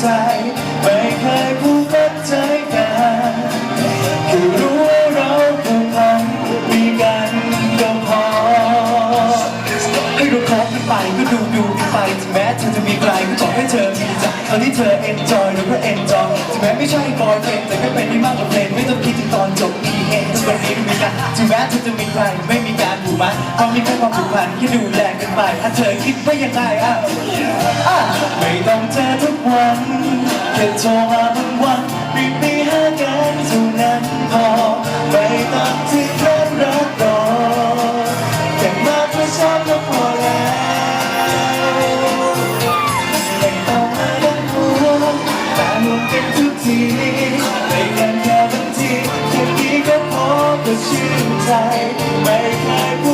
ใจ ไม่เคยผูกมัดใจกันแค่รู้ว่าเราผูกพันมีกันก็พอให้เราคบกันไปก็ดูดูกันไปถึงแม้เธอจะมีใครก็ขอให้เธอมีใจตอนที่เธอ enjoy เราก็ enjoy ถึงแม้ไม่ใช่บอยเฟนแต่ก็เป็นได้มากกว่าเพลงไม่ต้องคิดถึงตอนจบ วันนี้มีกันถึงแม้เธอจะมีใครไม่มีการผูกมัดเอามีแค่ความผูกพันแค่ดูแลกันไปถ้าเธอคิดว่ายังไงอะไม่ต้องเจอทุกวันแค่โทรมาบางวันรีบไปหากันเท่านั้นพอไม่ต้องที่แค่รักรอแค่มากไม่ชอบก็พอแล้วไม่ต้องมาดันหัวแต่ห่วงกันทุกทีไม่กันแค่ ชื่นใจไม่เคยพู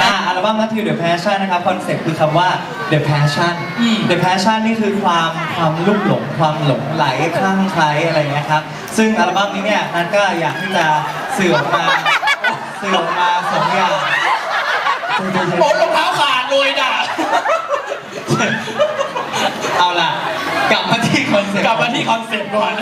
อ่าอัลบั้ม Matthew The Passion นะครับคอนเซ็ปต์คือคำว่า The Passion The Passion นี่คือความความลุ่มหลง ความหลงไหลคลั่งไคล้อะไรเงี้ยครับ ซึ่งอัลบั้มนี้เนี่ยนันก็อยากที่จะสื่อออกมาสื่อออกมาสองอย่างโอนรองเท้าขาดเลยด่ะเอาล่ะ กลับมาที่คอนเซ็ปต์กลับมาที่คอนเซ็ปต์ก่อน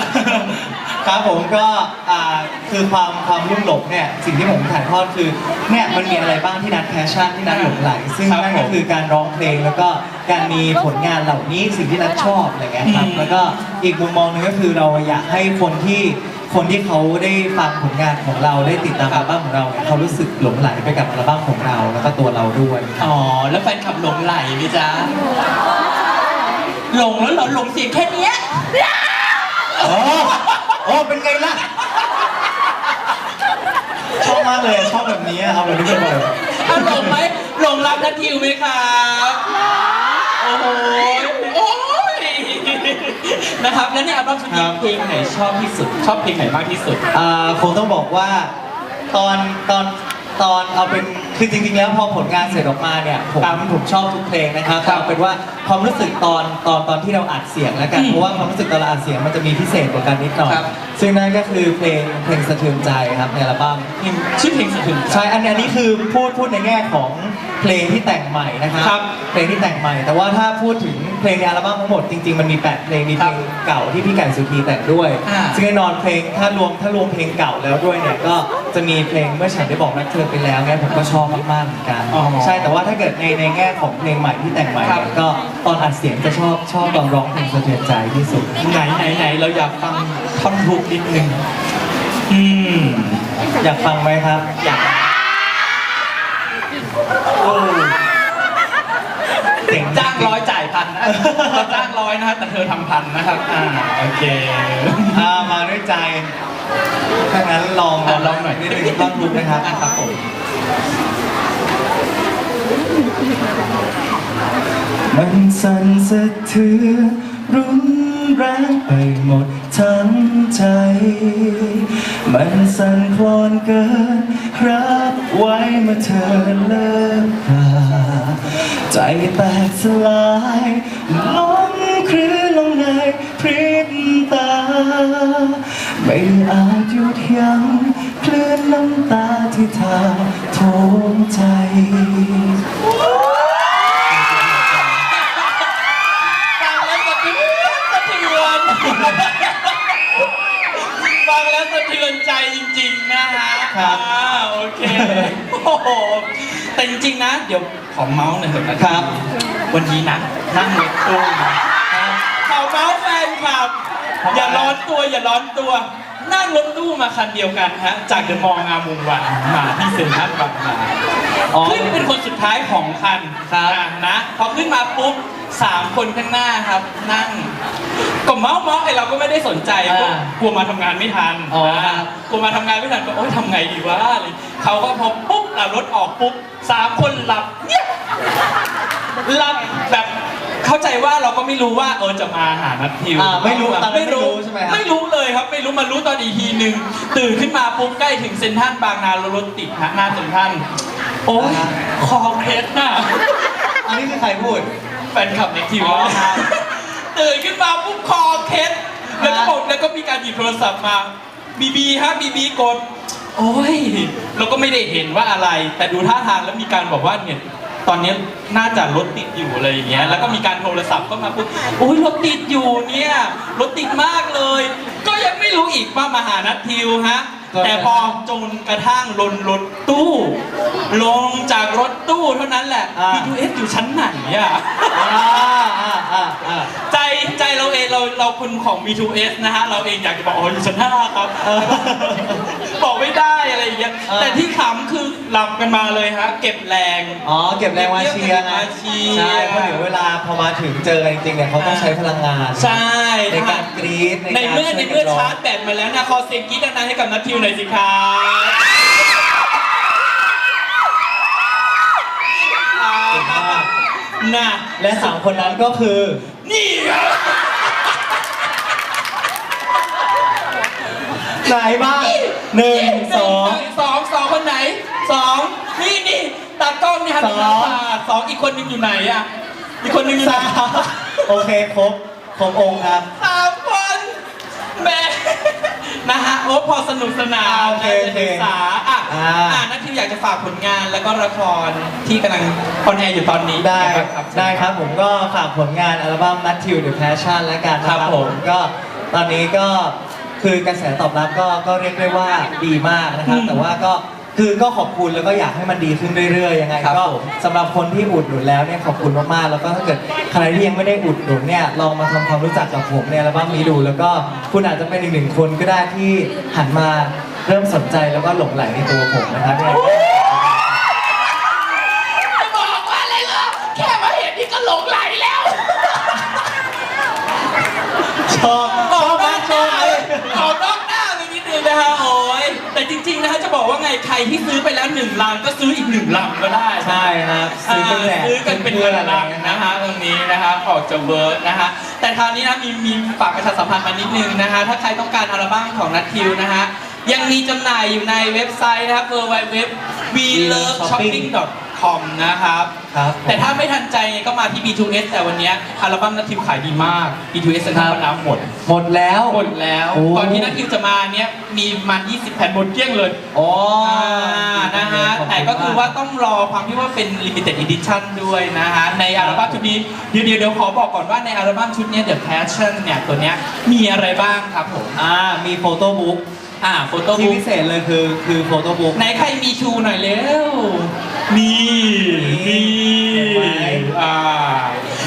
ครับผมก็อ่าคือความความลุ่มหลงเนี่ยสิ่งที่ผมถ่ายทอดคือเนี่ยมันมีอะไรบ้างที่นัดแพชชั่นที่นัดหลงไหลซึ่งครับนั่นก็ผมคือการร้องเพลงแล้วก็การมีผลงานเหล่านี้สิ่งที่นัดชอบอะไรเงี้ยครับอืม แล้วก็อีกมุมมองหนึงก็คือเราอยากให้คนที่คนที่เขาได้ฟังผลงานของเราได้ติดตามอัลบั้มของเราเนี่ยเขารู้สึกหลงไหลไปกับอัลบั้มของเราแล้วก็ตัวเราด้วย อ๋อ แล้วแฟนคลับหลงไหลไหมจ๊ะหลงแล้วเหรอหลงเสียงแค่เนี้ยอ๋อ อ๋อเป็นไงล่ะ ชอบมากเลยชอบแบบนี้เอาแบบนี้ไปเลยถ้าหลงไหมหลงรักนัททิวไหมครับโอ้โหโอ้ยนะครับแล้วในอัลบั้มชุดนี้เพลงไหนชอบที่สุด ชอบเพลงไหนมากที่สุด อ่าคงต้องบอกว่า ตอนตอนตอนเอาเป็น คือจริงๆแล้วพอผลงานเสร็จออกมาเนี่ยผมครับผมชอบทุกเพลงนะครับครับเอาเป็นว่าความรู้สึกตอนตอนตอนที่เราอัดเสียงแล้วกันอืมเพราะว่าความรู้สึกตอนเราอัดเสียงมันจะมีพิเศษกว่ากันนิดหน่อยครับ ซึ่งนั่นก็คือเพลงเพลงสะเทือนใจครับในอัลบั้มเพลงชื่อเพลงสะเทือนใจ ใช่อันนี้อันนี้คือพูดพูดในแง่ของเพลงที่แต่งใหม่นะครับ ครับเพลงที่แต่งใหม่ แต่ว่าถ้าพูดถึง เพลงในอัลบั้มทั้งหมดจริง ๆ มันมี 8 เพลงมีเพลงเก่าที่พี่ไก่สุธีแต่งด้วย อ่า ซึ่งแน่นอนเพลงถ้ารวมถ้ารวมเพลงเก่าแล้วด้วยเนี่ยก็จะมีเพลงเมื่อฉันได้บอกรักเธอไปแล้วเนี่ยผมก็ชอบมากๆเหมือนกัน อ๋อใช่แต่ว่าถ้าเกิดในในแง่ของเพลงใหม่ที่แต่งใหม่ครับเนี่ยก็ตอนอัดเสียงจะชอบชอบตอนร้องเพลงสะเทือนใจที่สุด ไหนไหนไหนเราอยากฟังท่อนฮุกนิดนึงอืมอยากฟังไหมครับ อยากโอ้เจ๋งจ้างร้อยจ่ายพั นนะเราจ้างร้อยนะครับ แต่เธอทำพันนะครับอ่าโอเคอ่ามาด้วยใจถ้างั้นลองอะลองหน่อยนิดนึงลองดูนะครับอะครับผมมันสั่นสะเทือนรุนแรงไปหมดทั้งใจ มันสั่นคลอนเกินรับไว้เมื่อเธอเลิกราใจแตกสลายำตาที่ทาโถมใจฟังแล้วสะเทือนสะเทือนฟังแล้วสะเทือนใจจริงๆนะฮะครับโอเคโอ้โหแต่จริงๆนะ เดี๋ยวขอเมาส์หน่อยเถอะนะครับ วันนี้นะนั่งรถตู้มาขอเมาส์แฟนคลับ อย่าร้อนตัวอย่าร้อนตัว นั่งรถตู้มาคันเดียวกันฮะจากเดอะมองงามวงวานมาที่เซ็นทรัลบางนาอ๋อ ขึ้นเป็นคนสุดท้ายของคันครับอะนะพอขึ้นมาปุ๊บสามคนข้างหน้าครับ นั่งก็เมาส์เมาส์ไอเราก็ไม่ได้สนใจอ่าก็กลัวมาทำงานไม่ทันอ๋ออ่ากลัวมาทำงานไม่ทันก็โอ๊ยทำไงดีวะอะไรเขาก็พอปุ๊บอะรถออกปุ๊บสามคนหลับเนี่ย หลับแบบ เข้าใจว่าเราก็ไม่รู้ว่าเออจะมาหานัททิวอ่าไม่รู้ตอนนั้นไม่รู้ใช่ไหมครับ ไม่รู้เลยครับ ไม่รู้มารู้ตอนอีกทีหนึ่งตื่นขึ้นมาปุ๊บใกล้ถึงเซ็นทรัลบางนารถติดฮะหน้าเซ็นทรัลโอ๊ยคอเคล็ดน่ะ อันนี้คือใครพูด แฟนคลับในทีมอ๋อครับตื่นขึ้นมาปุ๊บคอเคล็ดแล้วก็บอกแล้วก็มีการหยิบโทรศัพท์มาบีบีฮะบีบีกด โอ้ยเราก็ไม่ได้เห็นว่าอะไร แต่ดูท่าทางแล้วมีการบอกว่าเนี่ย ตอนนี้น่าจะรถติดอยู่อะไรอย่างเงี้ย แล้วก็มีการโทรศัพท์ก็มาปุ๊บโอ้ยรถติดอยู่เนี่ย รถติดมากเลย ก็ยังไม่รู้อีกว่ามาหานัททิวฮะ แต่พอจนกระทั่งลนรถตู้ ลงจากรถตู้เท่านั้นแหละ อ่า B2S อยู่ชั้นไหนอะ อ่าอ่าอ่าอ่า ใจใจเราเองเราเราคนของ B2S นะฮะ เราเองอยากจะบอกอ๋ออยู่ชั้นห้าครับเออ บอกไม่ได้อะไรอย่างเงี้ยเออ แต่ที่ขำคือหลับกันมาเลยฮะ เก็บแรง อ๋อ เก็บแรงมาเชียร์ไงมาเชียร์ใช่เพราะเดี๋ยวเวลาพอมาถึงเจอกันจริงๆเนี่ยเขาต้องใช้พลังงานใช่ในการกรี๊ดในเมื่อในเมื่อช่วยกันร้องชาร์จแบตมาแล้วนะขอเสียงกรี๊ดดังๆให้กับนัททิวหน่อยสิครับอ่าน่ะและสามคนนั้นก็คือ นี่ครับ ไหนบ้าง หนึ่งสอง สองสองคนไหนสองนี่นี่ตากล้องนี่ฮะสองสองอีกคนนึงอยู่ไหนอะอีกคนนึงอยู่ไหนสามโอเคครบครบองค์ครับ สามคนแหม่นะฮะโอ้พอสนุกสนานอ่าโอเคนะโอเคศึกษาอะอ่าอ่านัททิวอยากจะฝากผลงานแล้วก็ละครที่กำลังคอนแอร์อยู่ตอนนี้ได้ครับได้ครับผมก็ฝากผลงานอัลบั้มนัททิวเดอะแพชชั่นและกันนะคครัรับบผมก็ตอนนี้ก็ คือกระแสตอบรับก็ก็เรียกได้ว่าดีมากนะครับอืมแต่ว่าก็คือก็ขอบคุณแล้วก็อยากให้มันดีขึ้นเรื่อยๆยังไงครับก็ผมสำหรับคนที่อุดหนุนแล้วเนี่ยขอบคุณมากๆแล้วก็ถ้าเกิดใครที่ยังไม่ได้อุดหนุนเนี่ยลองมาทำความรู้จักกับผมในอัลบั้มนี้ดู แล้วก็คุณอาจจะเป็นอีกหนึ่งคนก็ได้ที่หันมาเริ่มสนใจแล้วก็หลงไหลในตัวผมนะครับยังไงก็จะบอกว่าอะไรเหรอแค่มาเห็นนี่ก็หลงไหลแล้วชอบ นิดนึงนะฮะโอ้ยแต่จริงๆนะฮะจะบอกว่าไงใครที่ซื้อไปแล้วหนึ่งลังก็ซื้ออีกหนึ่งลังก็ได้ใช่ครับซื้อเป็นแหลกซื้อกันเป็นพื่เวอๆลาอะไรอย่างเงี้ยนะฮะตรงนี้นะฮะออกจะเวิร์กนะฮะแต่คราวนี้นะมีมีฝากประชาสัมพันธ์มานิดนึงนะฮะถ้าใครต้องการอัลบั้มของนัททิวนะฮะยังมีจำหน่ายอยู่ในเว็บไซต์นะครับ www we love shopping com นะครับ ครับแต่ถ้าไม่ทันใจก็มาที่ B2S แต่วันเนี้ยอัลบั้มนัททิวขายดีมาก B2S เซ็นทรัลพระรามหมด หมดแล้ว หมดแล้ว โอ้ ก่อนที่นัททิวจะมาเนี้ยมีมัน20 แผ่นหมดเกลี้ยงเลยอ๋อนะฮะ แต่ก็คือว่าต้องรอความที่ว่าเป็น limited edition ด้วยนะฮะ ในอัลบั้มชุดนี้ เดี๋ยวเดี๋ยวเดี๋ยวขอบอกก่อนว่าในอัลบั้มชุดเนี้ย The Passion เนี่ย ตัวเนี้ยมีอะไรบ้างครับผม อ่ามีโฟโต้บุ๊ก อ่าโฟโต้ที่บุ๊กพิเศษเลยคือคือโฟโต้บุ๊ก ไหนใครมีชูหน่อยเร็วนี่นี่เห็นไหม อ่า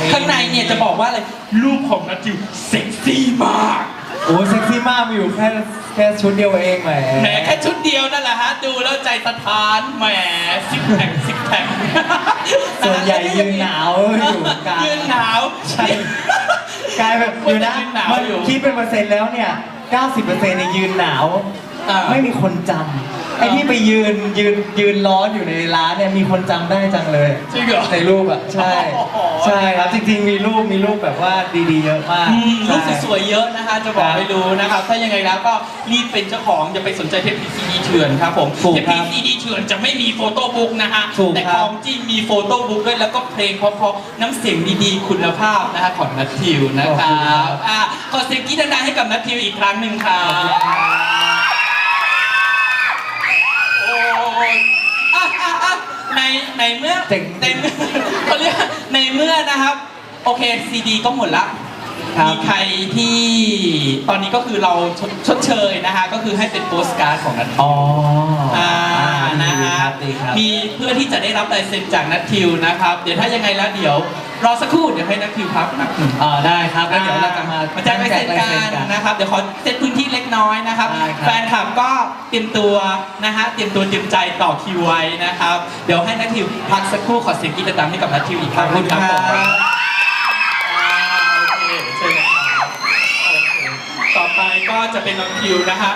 นี่ข้างในเนี่ยจะบอกว่าอะไรรูปของนัททิวเซ็กซี่มากโอ้เซ็กซี่มากมีอยู่แค่แค่ชุดเดียวเองแหมแหมแค่ชุดเดียวนั่นแหละฮะดูแล้วใจสะท้านแหมซิกแพคซิกแพค ส่วนใหญ่ยืนหนาวอยู่กลางยืนหนาว ใช่กลายแบบอยู่นะยืนหนาวมันอยู่คิดเป็นเปอร์เซ็นต์แล้วเนี่ย 90%เนี่ยยืนหนาว อ่า ไม่มีคนจำไอ้ที่ไปยืนยืนยืนร้อนอยู่ในร้านเนี่ยมีคนจำได้จังเลยจริงเหรอในรูปอะใช่โอ้โห ใช่ครับจริง ๆ มีรูปมีรูปแบบว่าดีๆเยอะมากอืมรูปใช่ สวยๆเยอะนะคะ จะบอกครับให้รู้นะครับ ถ้ายังไงแล้วก็รีบเป็นเจ้าของอย่าไปสนใจเทปพีซีดีเถื่อนครับผมถูกเทปครัพีบซีดีเถื่อนจะไม่มีโฟโต้บุ๊กนะฮะถูกแต่คขรับองจริงมีโฟโต้บุ๊กด้วยแล้วก็เพลงเพราะๆน้ำเสียงดีๆคุณภาพนะฮะของนัททิวนะคขอบคุณครัรับบอะขอเสียงกรี๊ดดังๆให้กับนัททิวอีกครั้งหนึ่งครับโอ้ยอะอะอะในในเมื่อเจ๋ง ในเมื่อเขาเรียกในเมื่อนะครับ โอเคซีดีก็หมดละ ครับ มีใครที่ตอนนี้ก็คือเราชดชดเชยนะคะก็คือให้เป็นโปสการ์ดของนัททิวอ๋ออ่านะดีฮะครับดีครับ มีเพื่อที่จะได้รับลายเซ็นจากนัททิวนะครับ เดี๋ยวถ้ายังไงแล้วเดี๋ยว รอสักครู่เดี๋ยวให้นัททิวพักนะอ่าได้ครับแล้วเดี๋ยวเราจะมามาแจ้งลายเซ็นกันนะครับเดี๋ยวขอเซตพื้นที่เล็กน้อยนะครับได้ครับ แฟนคลับก็เตรียมตัวนะฮะเตรียมตัวเตรียมใจต่อคิวไว้นะครับ เดี๋ยวให้นัททิวพักสักครู่ขอเสียงกรีดดังๆให้กับนัททิวอีกคขอรั้บงหคุนึณงคครัรับบผมอ่าโอเคเชิญเลยครับโอเคต่อไปก็จะเป็นน้องทิวนะฮะ